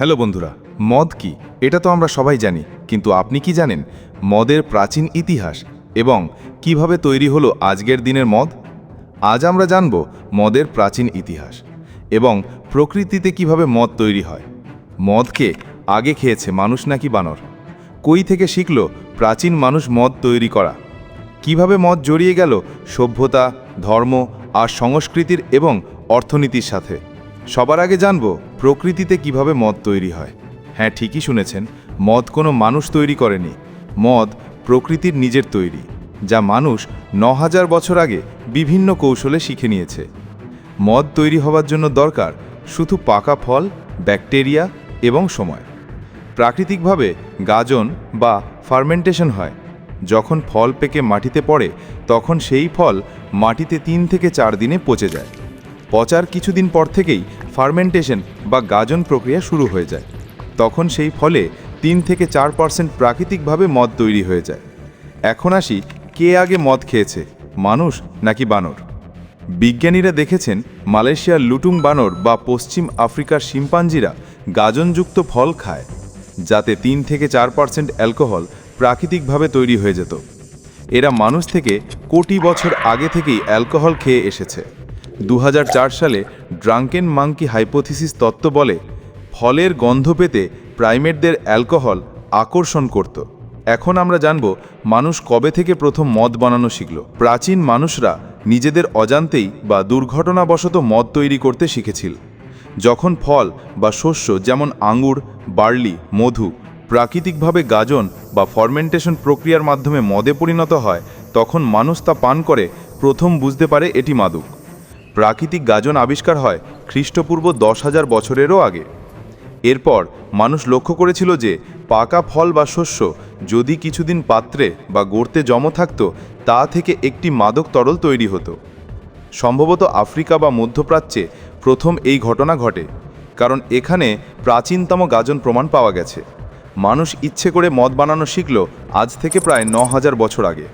Hello বন্ধুরা, মদ কি? এটা তো আমরা সবাই জানি, কিন্তু আপনি কি জানেন মদের প্রাচীন ইতিহাস এবং কীভাবে তৈরি হলো আজকের দিনের মদ? আজ আমরা জানব মদের প্রাচীন ইতিহাস এবং প্রকৃতিতে কীভাবে মদ তৈরি হয়। মদকে আগে খেয়েছে মানুষ নাকি বানর? কই থেকে শিখল প্রাচীন মানুষ মদ তৈরি করা? কীভাবে মদ জড়িয়ে গেল সভ্যতা, ধর্ম আর সংস্কৃতির এবং অর্থনীতির সাথে? সবার আগে জানব প্রকৃতিতে কীভাবে মদ তৈরি হয়। হ্যাঁ ঠিকই শুনেছেন, মদ কোনো মানুষ তৈরি করেনি। মদ প্রকৃতির নিজের তৈরি, যা মানুষ ন হাজার বছর আগে বিভিন্ন কৌশলে শিখে নিয়েছে। মদ তৈরি হওয়ার জন্য দরকার শুধু পাকা ফল, ব্যাকটেরিয়া এবং সময়। প্রাকৃতিকভাবে গাজন বা ফার্মেন্টেশন হয়। যখন ফল পেকে মাটিতে পড়ে, তখন সেই ফল মাটিতে তিন থেকে চার দিনে পচে যায়। পচার কিছুদিন পর থেকেই ফার্মেন্টেশন বা গাজন প্রক্রিয়া শুরু হয়ে যায়। তখন সেই ফলে তিন থেকে চার পার্সেন্ট প্রাকৃতিকভাবে মদ তৈরি হয়ে যায়। এখন আসি কে আগে মদ খেয়েছে, মানুষ নাকি বানর? বিজ্ঞানীরা দেখেছেন মালয়েশিয়ার লুটুং বানর বা পশ্চিম আফ্রিকার শিম্পাঞ্জিরা গাজনযুক্ত ফল খায়, যাতে তিন থেকে চার পার্সেন্ট অ্যালকোহল প্রাকৃতিকভাবে তৈরি হয়ে যেত। এরা মানুষ থেকে কোটি বছর আগে থেকেই অ্যালকোহল খেয়ে এসেছে। দু হাজার চার সালে ড্রাঙ্কেন মাঙ্কি হাইপোথিসিস তত্ত্ব বলে ফলের গন্ধ পেতে প্রাইমেটদের অ্যালকোহল আকর্ষণ করত। এখন আমরা জানব মানুষ কবে থেকে প্রথম মদ বানানো শিখল। প্রাচীন মানুষরা নিজেদের অজান্তেই বা দুর্ঘটনাবশত মদ তৈরি করতে শিখেছিল। যখন ফল বা শস্য যেমন আঙ্গুর বার্লি, মধু প্রাকৃতিকভাবে গাজন বা ফরমেন্টেশন প্রক্রিয়ার মাধ্যমে মদে পরিণত হয়, তখন মানুষ তা পান করে প্রথম বুঝতে পারে এটি মাদক। প্রাকৃতিক গাজন আবিষ্কার হয় খ্রিস্টপূর্ব দশ হাজার বছরেরও আগে। এরপর মানুষ লক্ষ্য করেছিল যে পাকা ফল বা শস্য যদি কিছুদিন পাত্রে বা গর্তে জম থাকত, তা থেকে একটি মাদক তরল তৈরি হতো। সম্ভবত আফ্রিকা বা মধ্যপ্রাচ্যে প্রথম এই ঘটনা ঘটে, কারণ এখানে প্রাচীনতম গাজন প্রমাণ পাওয়া গেছে। মানুষ ইচ্ছে করে মদ বানানো শিখল আজ থেকে প্রায় ন হাজার বছর আগে।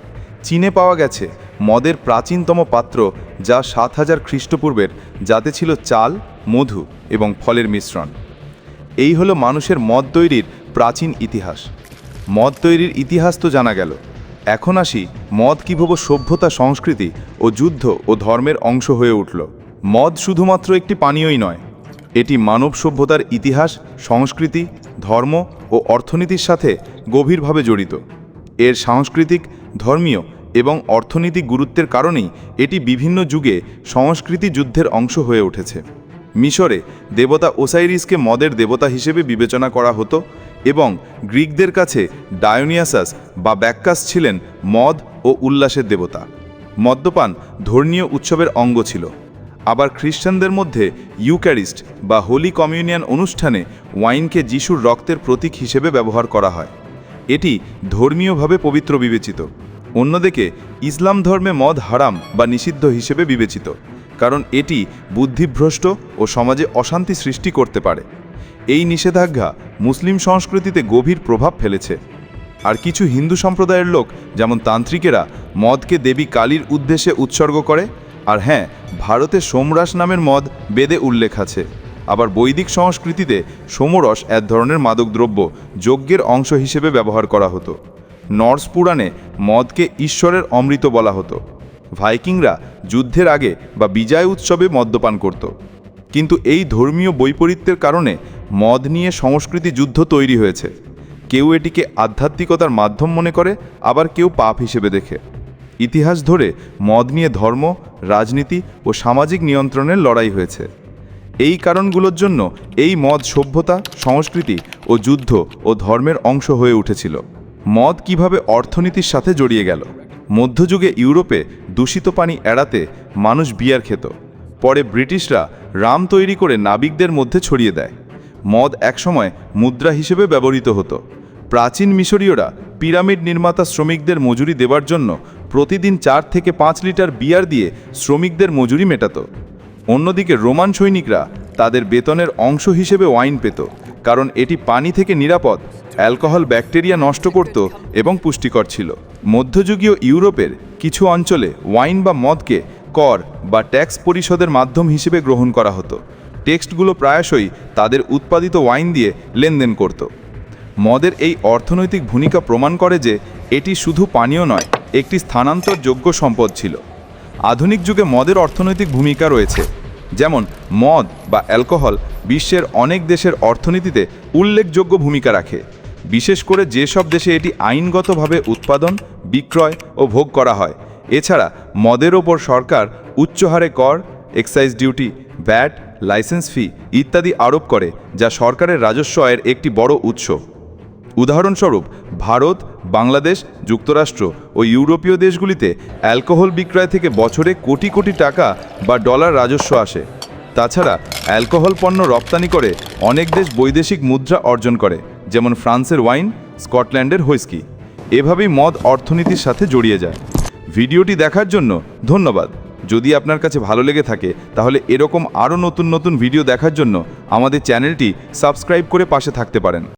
চীনে পাওয়া গেছে মদের প্রাচীনতম পাত্র যা সাত হাজার খ্রিস্টপূর্বের, যাতে ছিল চাল, মধু এবং ফলের মিশ্রণ। এই হলো মানুষের মদ তৈরির প্রাচীন ইতিহাস। মদ তৈরির ইতিহাস তো জানা গেল। এখন আসি মদ কীভাবে সভ্যতা, সংস্কৃতি ও যুদ্ধ ও ধর্মের অংশ হয়ে উঠল। মদ শুধুমাত্র একটি পানীয়ই নয়, এটি মানব সভ্যতার ইতিহাস, সংস্কৃতি, ধর্ম ও অর্থনীতির সাথে গভীরভাবে জড়িত। এর সাংস্কৃতিক, ধর্মীয় এবং অর্থনৈতিক গুরুত্বের কারণেই এটি বিভিন্ন যুগে সংস্কৃতি যুদ্ধের অংশ হয়ে উঠেছে। মিশরে দেবতা ওসাইরিসকে মদের দেবতা হিসেবে বিবেচনা করা হতো এবং গ্রিকদের কাছে ডায়োনিয়াসাস বা ব্যাক্কাস ছিলেন মদ ও উল্লাসের দেবতা। মদ্যপান ধর্মীয় উৎসবের অঙ্গ ছিল। আবার খ্রিস্টানদের মধ্যে ইউক্যারিস্ট বা হোলি কমিউনিয়ন অনুষ্ঠানে ওয়াইনকে যিশুর রক্তের প্রতীক হিসেবে ব্যবহার করা হয়। এটি ধর্মীয়ভাবে পবিত্র বিবেচিত। অন্যদিকে, ইসলাম ধর্মে মদ হারাম বা নিষিদ্ধ হিসেবে বিবেচিত, কারণ এটি বুদ্ধিভ্রষ্ট ও সমাজে অশান্তি সৃষ্টি করতে পারে। এই নিষেধাজ্ঞা মুসলিম সংস্কৃতিতে গভীর প্রভাব ফেলেছে। আর কিছু হিন্দু সম্প্রদায়ের লোক, যেমন তান্ত্রিকেরা, মদকে দেবী কালীর উদ্দেশ্যে উৎসর্গ করে, আর হ্যাঁ ভারতে সোমরাস নামের মদ বেদে উল্লেখ আছে। আবার বৈদিক সংস্কৃতিতে সোমরস এক ধরনের মাদকদ্রব্য, যজ্ঞের অংশ হিসেবে ব্যবহার করা হতো। নর্স পুরাণে মদকে ঈশ্বরের অমৃত বলা হতো। ভাইকিংরা যুদ্ধের আগে বা বিজয় উৎসবে মদ্যপান করত। কিন্তু এই ধর্মীয় বৈপরীত্যের কারণে মদ নিয়ে সংস্কৃতি যুদ্ধ তৈরি হয়েছে। কেউ এটিকে আধ্যাত্মিকতার মাধ্যম মনে করে, আবার কেউ পাপ হিসেবে দেখে। ইতিহাস ধরে মদ নিয়ে ধর্ম, রাজনীতি ও সামাজিক নিয়ন্ত্রণের লড়াই হয়েছে। এই কারণগুলোর জন্য এই মদ সভ্যতা, সংস্কৃতি ও যুদ্ধ ও ধর্মের অংশ হয়ে উঠেছিল। মদ কীভাবে অর্থনীতির সাথে জড়িয়ে গেল? মধ্যযুগে ইউরোপে দূষিত পানি এড়াতে মানুষ বিয়ার খেত। পরে ব্রিটিশরা রাম তৈরি করে নাবিকদের মধ্যে ছড়িয়ে দেয়। মদ একসময় মুদ্রা হিসেবে ব্যবহৃত হতো। প্রাচীন মিশরীয়রা পিরামিড নির্মাতা শ্রমিকদের মজুরি দেবার জন্য প্রতিদিন চার থেকে পাঁচ লিটার বিয়ার দিয়ে শ্রমিকদের মজুরি মেটাত। অন্যদিকে রোমান সৈনিকরা তাদের বেতনের অংশ হিসেবে ওয়াইন পেত। কারণ এটি পানি থেকে নিরাপদ। অ্যালকোহল ব্যাকটেরিয়া নষ্ট করত এবং পুষ্টিকর ছিল। মধ্যযুগীয় ইউরোপের কিছু অঞ্চলে ওয়াইন বা মদকে কর বা ট্যাক্স পরিশোধের মাধ্যম হিসেবে গ্রহণ করা হতো। টেক্সটগুলো প্রায়শই তাদের উৎপাদিত ওয়াইন দিয়ে লেনদেন করত। মদের এই অর্থনৈতিক ভূমিকা প্রমাণ করে যে এটি শুধু পানীয় নয়, একটি স্থানান্তরযোগ্য সম্পদ ছিল। আধুনিক যুগে মদের অর্থনৈতিক ভূমিকা রয়েছে। যেমন মদ বা অ্যালকোহল বিশ্বের অনেক দেশের অর্থনীতিতে উল্লেখযোগ্য ভূমিকা রাখে। বিশেষ করে যেসব দেশে এটি আইনগতভাবে উৎপাদন, বিক্রয় ও ভোগ করা হয়। এছাড়া মদের ওপর সরকার উচ্চ হারে কর excise duty VAT licence fee ইত্যাদি আরোপ করে, যা সরকারের রাজস্ব আয়ের একটি বড় উৎস। উদাহরণস্বরূপ, ভারত বাংলাদেশ, যুক্তরাষ্ট্র ও ইউরোপীয় দেশগুলিতে অ্যালকোহল বিক্রয় থেকে বছরে কোটি কোটি টাকা বা ডলার রাজস্ব আসে। তাছাড়া অ্যালকোহল পণ্য রপ্তানি করে অনেক দেশ বৈদেশিক মুদ্রা অর্জন করে, যেমন ফ্রান্সের ওয়াইন, স্কটল্যান্ডের হুইস্কি। এভাবেই মদ অর্থনীতির সাথে জড়িয়ে যায়। ভিডিওটি দেখার জন্য ধন্যবাদ। যদি আপনার কাছে ভালো লেগে থাকে, তাহলে এরকম আরও নতুন নতুন ভিডিও দেখার জন্য আমাদের চ্যানেলটি সাবস্ক্রাইব করে পাশে থাকতে পারেন।